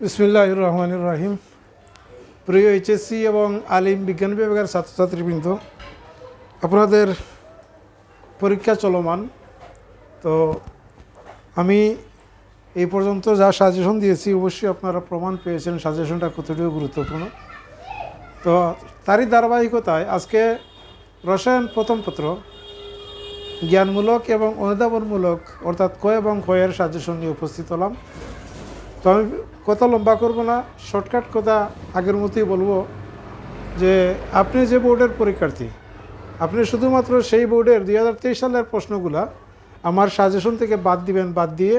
বিসমিল্লাহ রহমান রাহিম প্রিয় এইচএসসি এবং আলিম বিজ্ঞান বিভাগের ছাত্রছাত্রীবৃন্দ, আপনাদের পরীক্ষা চলমান। তো আমি এই পর্যন্ত যা সাজেশন দিয়েছি, অবশ্যই আপনারা প্রমাণ পেয়েছেন, সাজেশনটা কতটুকু গুরুত্বপূর্ণ। তো তারই ধারাবাহিকতায় আজকে রসায়ন প্রথম পত্র, জ্ঞানমূলক এবং অনুধাবনমূলক, অর্থাৎ ক এবং ক্ষয়ের সাজেশন নিয়ে উপস্থিত হলাম। তো আমি কথা লম্বা করব না শর্টকাট কথা আগের মতোই বলব যে আপনি যে বোর্ডের পরীক্ষার্থী, আপনি শুধুমাত্র সেই বোর্ডের দুই হাজার তেইশ সালের প্রশ্নগুলা আমার সাজেশন থেকে বাদ দিবেন, বাদ দিয়ে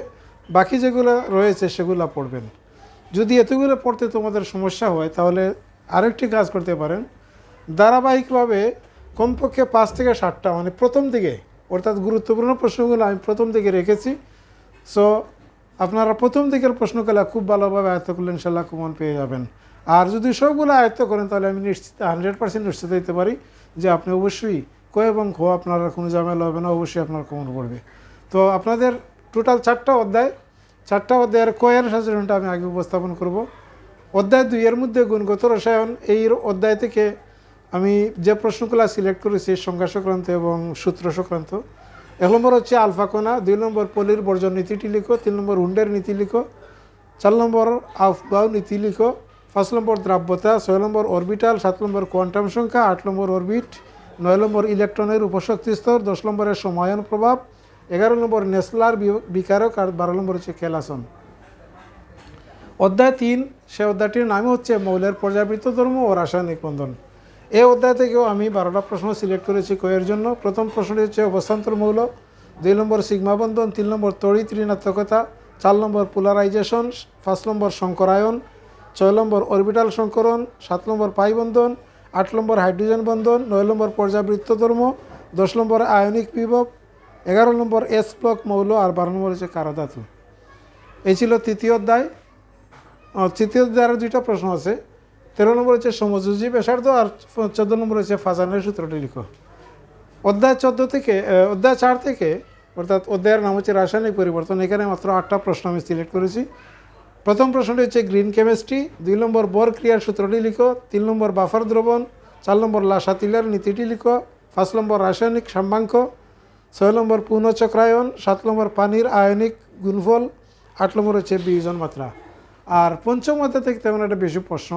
বাকি যেগুলো রয়েছে সেগুলো পড়বেন। যদি এতগুলো পড়তে তোমাদের সমস্যা হয়, তাহলে আরেকটি কাজ করতে পারেন। ধারাবাহিকভাবে কমপক্ষে পাঁচ থেকে ষাটটা মানে প্রথম দিকে, অর্থাৎ গুরুত্বপূর্ণ প্রশ্নগুলো আমি প্রথম দিকে রেখেছি। সো আপনারা প্রথম দিকের প্রশ্নগুলো খুব ভালোভাবে আয়ত্ত করলে ইনশাল্লাহ কমন পেয়ে যাবেন। আর যদি সবগুলো আয়ত্ত করেন, তাহলে আমি নিশ্চিত হান্ড্রেড পার্সেন্ট নিশ্চিত দিতে পারি যে আপনি অবশ্যই ক এবং খ আপনার কোনো ঝামেলা হবে না, অবশ্যই আপনার কমন পড়বে। তো আপনাদের টোটাল চারটা অধ্যায়, চারটা অধ্যায়ের কয়ের সাজেশনটা আমি আগে উপস্থাপন করব। অধ্যায় দুইয়ের মধ্যে গুণগত রসায়ন, এই অধ্যায় থেকে আমি যে প্রশ্নগুলো সিলেক্ট করেছি সংখ্যা সংক্রান্ত এবং সূত্র সংক্রান্ত এক নম্বর হচ্ছে আলফাকোনা দুই নম্বর পলির বর্জন নীতিটি লিখো, তিন নম্বর হুন্ডের নীতি লিখো, চার নম্বর আফবাউ নীতি লিখো, পাঁচ নম্বর দ্রাব্যতা, ছয় নম্বর অরবিটাল, সাত নম্বর কোয়ান্টাম সংখ্যা, আট নম্বর অরবিট, নয় নম্বর ইলেকট্রনের উপশক্তি স্তর, দশ নম্বরের সমায়ন প্রভাব, এগারো নম্বর নেসলার বিকারক, আর বারো নম্বর হচ্ছে খেলাসন। অধ্যায় তিন, সে অধ্যায়টির নামই হচ্ছে মৌলের পর্যাবৃত্ত ধর্ম ও রাসায়নিক বন্ধন। এই অধ্যায় থেকেও আমি বারোটা প্রশ্ন সিলেক্ট করেছি কয়ের জন্য। প্রথম প্রশ্নটি হচ্ছে অবস্থান্তর মৌল, দুই নম্বর সিগমা বন্ধন, তিন নম্বর তড়িৎ ঋণাত্মকতা চার নম্বর পোলারাইজেশন, পাঁচ নম্বর সংকরায়ন ছয় নম্বর অরবিটাল সংকরণ, সাত নম্বর পাই বন্ধন, আট নম্বর হাইড্রোজেন বন্ধন, নয় নম্বর পর্যাবৃত্ত ধর্ম, দশ নম্বর আয়নিক বিভব, এগারো নম্বর এস ব্লক মৌল আর বারো নম্বর হচ্ছে কারাধাতু এই ছিল তৃতীয় অধ্যায়। তৃতীয় অধ্যায়ের দুইটা প্রশ্ন আছে। তেরো নম্বর হচ্ছে সমযোজী ব্যাসার্ধ আর চোদ্দ নম্বর হচ্ছে ফাজানের সূত্রটি লিখো। অধ্যায় চোদ্দ থেকে অধ্যায় চার থেকে, অর্থাৎ অধ্যায়ের নাম হচ্ছে রাসায়নিক পরিবর্তন, এখানে মাত্র আটটা প্রশ্ন আমি সিলেক্ট করেছি। প্রথম প্রশ্নটি হচ্ছে গ্রিন কেমিস্ট্রি, দুই নম্বর বর ক্রিয়ার সূত্রটি লিখো, তিন নম্বর বাফার দ্রবণ, চার নম্বর লাসাতিলার নীতিটি লিখো, পাঁচ নম্বর রাসায়নিক সাম্যাঙ্ক, ছয় নম্বর পুনঃচক্রায়ন, সাত নম্বর পানির আয়নিক গুণফল, আট নম্বর হচ্ছে বিয়োজন মাত্রা। আর পঞ্চম অধ্যায় থেকে তেমন একটা বেশি প্রশ্ন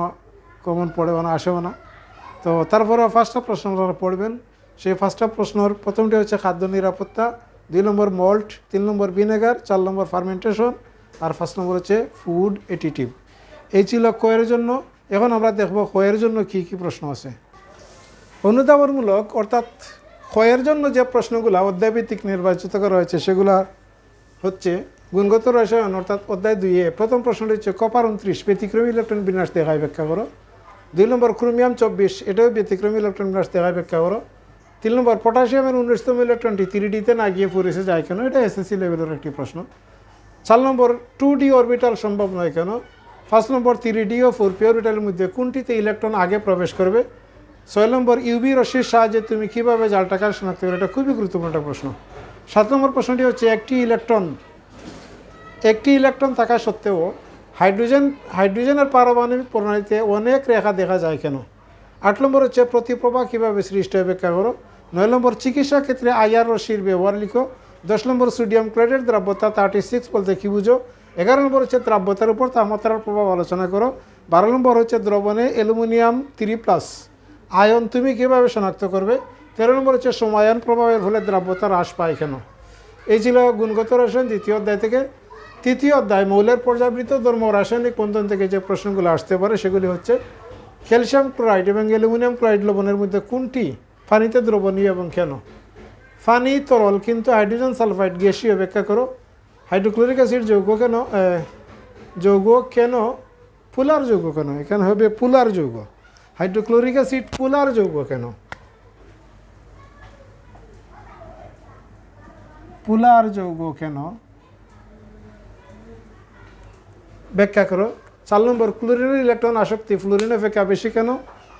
কমন পড়েও না আসেও না। তো তারপরে ফার্স্টটা প্রশ্ন আপনারা পড়বেন। সেই ফার্স্টটা প্রশ্নর প্রথমটি হচ্ছে খাদ্য নিরাপত্তা, দুই নম্বর মল্ট তিন নম্বর ভিনেগার চার নম্বর ফার্মেন্টেশন আর ফার্স্ট নম্বর হচ্ছে ফুড এটিটিভ এই ছিল কয়ের জন্য। এখন আমরা দেখব কয়ের জন্য কি কি প্রশ্ন আছে। অনুধাবনমূলক, অর্থাৎ ক্ষয়ের জন্য যে প্রশ্নগুলো অধ্যায়ভিত্তিক নির্বাচিত করা হয়েছে, সেগুলা হচ্ছে গুণগত রসায়ন, অর্থাৎ অধ্যায় দুইয়ে প্রথম প্রশ্নটি হচ্ছে, কপার উনত্রিশ ব্যতিক্রমী ইলেকট্রন বিন্যাস দেখায় ব্যাখ্যা করো। দুই নম্বর ক্রোমিয়াম চব্বিশ, এটাও ব্যতিক্রমী ইলেকট্রন বিন্যাস দেখায় ব্যাখ্যা করো। তিন নম্বর পটাশিয়ামের উনিশতম ইলেকট্রনটি থ্রি ডিতে না গিয়ে পড়েছে যায় কেন? এটা এসএসসি লেভেলের একটি প্রশ্ন। চার নম্বর টু ডি অরবিটাল সম্ভব নয় কেন? পাঁচ নম্বর থ্রি ডি ও ফোর পি অরবিটালের মধ্যে কোনটিতে ইলেকট্রন আগে প্রবেশ করবে? ছয় নম্বর ইউবি রশ্মির সাহায্যে তুমি কীভাবে জালটাকে শনাক্ত করবে? এটা খুবই গুরুত্বপূর্ণ একটা প্রশ্ন। সাত নম্বর প্রশ্নটি হচ্ছে, একটি ইলেকট্রন একটি ইলেকট্রন থাকা সত্ত্বেও হাইড্রোজেন হাইড্রোজেনের পারমাণবিক প্রণালীতে অনেক রেখা দেখা যায় কেন? আট নম্বর হচ্ছে প্রতিপ্রভা কীভাবে সৃষ্টি হয় ব্যাখ্যা করো নয় নম্বর, চিকিৎসা ক্ষেত্রে আইআর রশ্মির ব্যবহার লিখো। দশ নম্বর, সোডিয়াম ক্লোরাইডের দ্রাব্যতা থার্টি সিক্স বলতে কী বুঝো? এগারো নম্বর হচ্ছে দ্রাব্যতার উপর তাপমাত্রার প্রভাব আলোচনা করো। বারো নম্বর হচ্ছে দ্রবণে অ্যালুমিনিয়াম থ্রি প্লাস আয়ন তুমি কীভাবে শনাক্ত করবে? তেরো নম্বর হচ্ছে সমায়ন প্রভাবের ফলে দ্রাব্যতা হ্রাস পায় কেন? এই ছিল গুণগত রসায়ন, দ্বিতীয় অধ্যায় থেকে। তৃতীয় অধ্যায়, মৌলের পর্যাবৃত ধর্ম রাসায়নিক বন্ধন থেকে যে প্রশ্নগুলো আসতে পারে, সেগুলি হচ্ছে ক্যালসিয়াম ক্লোরাইড এবং অ্যালুমিনিয়াম ক্লোরাইড লবণের মধ্যে কোনটি পানিতে দ্রবণীয় এবং কেন? পানি, তরল, কিন্তু হাইড্রোজেন সালফাইড গ্যাসীয়, ব্যাখ্যা করো। হাইড্রোক্লোরিক অ্যাসিড যৌগ কেন যৌগ কেন, পুলার যৌগ কেন? এখানে হবে পুলার যৌগ। হাইড্রোক্লোরিক অ্যাসিড পুলার যৌগ কেন? পুলার যৌগ কেন? ব্যাখ্যা করো। চার নম্বর, ক্লোরিনের ইলেকট্রন আসক্তি ফ্লোরিন অপেক্ষা বেশি কেন?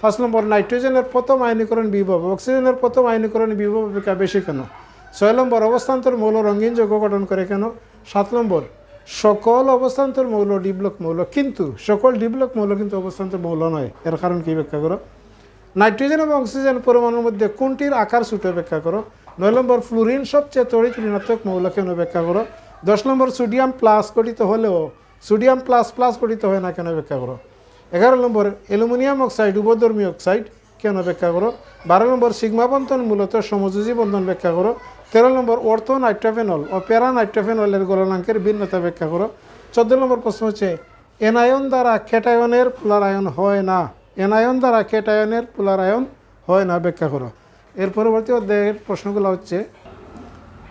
পাঁচ নম্বর, নাইট্রোজেনের প্রথম আয়নীকরণ বিভব, অক্সিজেনের প্রথম আয়নীকরণ বিভব অপেক্ষা বেশি কেন? ছয় নম্বর, অবস্থান্তর মৌল রঙিন যৌগ গঠন করে কেন? সাত নম্বর, সকল অবস্থান্তর মৌল ডিব্লক মৌল, কিন্তু সকল ডিব্লক মৌল কিন্তু অবস্থান্তর মৌল নয়। এর কারণ কী ব্যাখ্যা করো? নাইট্রোজেন এবং অক্সিজেন পরমাণুর মধ্যে কোনটির আকার ছোট ব্যাখ্যা করো? নয় নম্বর, ফ্লুরিন সবচেয়ে তড়িৎ ঋণাত্মক মৌল কেন ব্যাখ্যা করো? দশ নম্বর, সোডিয়াম প্লাস গঠিত হলেও সোডিয়াম প্লাস প্লাস গঠিত হয় না কেন ব্যাখ্যা করো এগারো নম্বর অ্যালুমিনিয়াম অক্সাইড উপধর্মী অক্সাইড কেন ব্যাখ্যা করো বারো নম্বর সিগমা বন্ধন মূলত সমযোজী বন্ধন ব্যাখ্যা করো তেরো নম্বর অর্থ নাইট্রোফেনল ও প্যারা নাইট্রোফেনলের গলনাঙ্কের ভিন্নতা ব্যাখ্যা করো চোদ্দ নম্বর প্রশ্ন হচ্ছে এনায়ন দ্বারা ক্যাটায়নের পুলারায়ন হয় না? এনায়ন দ্বারা ক্যাটায়নের পুলারায়ন হয় না ব্যাখ্যা করো এর পরবর্তী অধ্যায়ের প্রশ্নগুলো হচ্ছে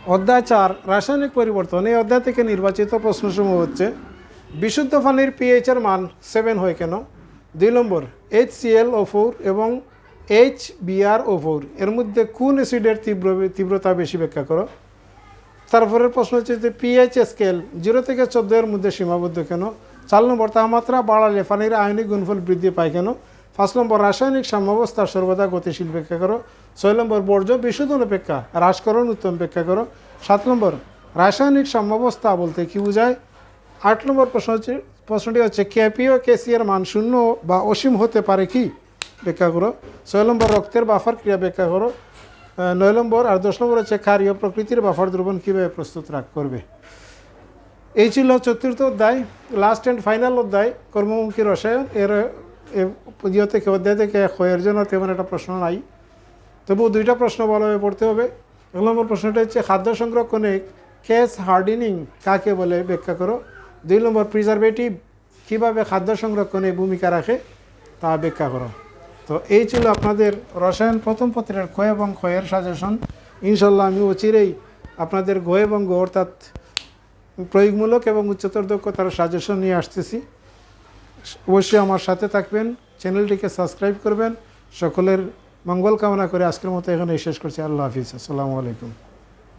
অধ্যায় চার রাসায়নিক পরিবর্তন এই অধ্যায় থেকে নির্বাচিত প্রশ্নসমূহ হচ্ছে বিশুদ্ধ পানির পিএইচের মান সেভেন হয় কেন? দুই নম্বর এইচ সিএল ও ফোর এবং এইচ বিআর ও ফোর এর মধ্যে কোন অ্যাসিডের তীব্র, তীব্রতা বেশি ব্যাখ্যা করো? তারপরের প্রশ্ন হচ্ছে যে পিএইচ স্কেল জিরো থেকে চোদ্দ এর মধ্যে সীমাবদ্ধ কেন? চার নম্বর, তাপমাত্রা বাড়ালে পানির আয়নিক গুণফল বৃদ্ধি পায় কেন? পাঁচ নম্বর, রাসায়নিক সাম্যাবস্থা সর্বদা গতিশীল ব্যাখ্যা করো। ছয় নম্বর, বর্জ্য বিশোধন অপেক্ষা হ্রাসকরণ উত্তম ব্যাখ্যা করো। সাত নম্বর, রাসায়নিক সাম্যাবস্থা বলতে কি বোঝায়? আট নম্বর প্রশ্ন হচ্ছে, প্রশ্নটি হচ্ছে কেপি ও কেসি এর মান শূন্য বা অসীম হতে পারে কি? ব্যাখ্যা করো। ছয় নম্বর, রক্তের বাফার ক্রিয়া ব্যাখ্যা করো। নয় নম্বর আর দশ নম্বর হচ্ছে, ক্ষারীয় প্রকৃতির বাফার দ্রবণ কীভাবে প্রস্তুত রাখ করবে? এই ছিল চতুর্থ অধ্যায় লাস্ট অ্যান্ড ফাইনাল অধ্যায়, কর্মমুখী রসায়ন। এর ইয়ে থেকে, অধ্যায় থেকে ক্ষয়ের জন্য তেমন একটা প্রশ্ন নাই। তবুও দুইটা প্রশ্ন ভালোভাবে পড়তে হবে। এক নম্বর প্রশ্নটা হচ্ছে, খাদ্য সংরক্ষণে কেস হার্ডিনিং কাকে বলে? ব্যাখ্যা করো। দুই নম্বর প্রিজারভেটিভ কীভাবে খাদ্য সংরক্ষণে ভূমিকা রাখে তা ব্যাখ্যা করো। তো এই ছিল আপনাদের রসায়ন প্রথম পত্রের ক্ষয় এবং ক্ষয়ের সাজেশন ইনশাল্লাহ আমি অচিরেই আপনাদের গ এবং গ অর্থাৎ প্রয়োগমূলক এবং উচ্চতর দক্ষতার সাজেশন নিয়ে আসতেছি। অবশ্যই আমার সাথে থাকবেন, চ্যানেলটিকে সাবস্ক্রাইব করবেন। সকলের মঙ্গল কামনা করে আজকের মতো এখানে শেষ করছি। আল্লাহ হাফিজ। আসসালামু আলাইকুম।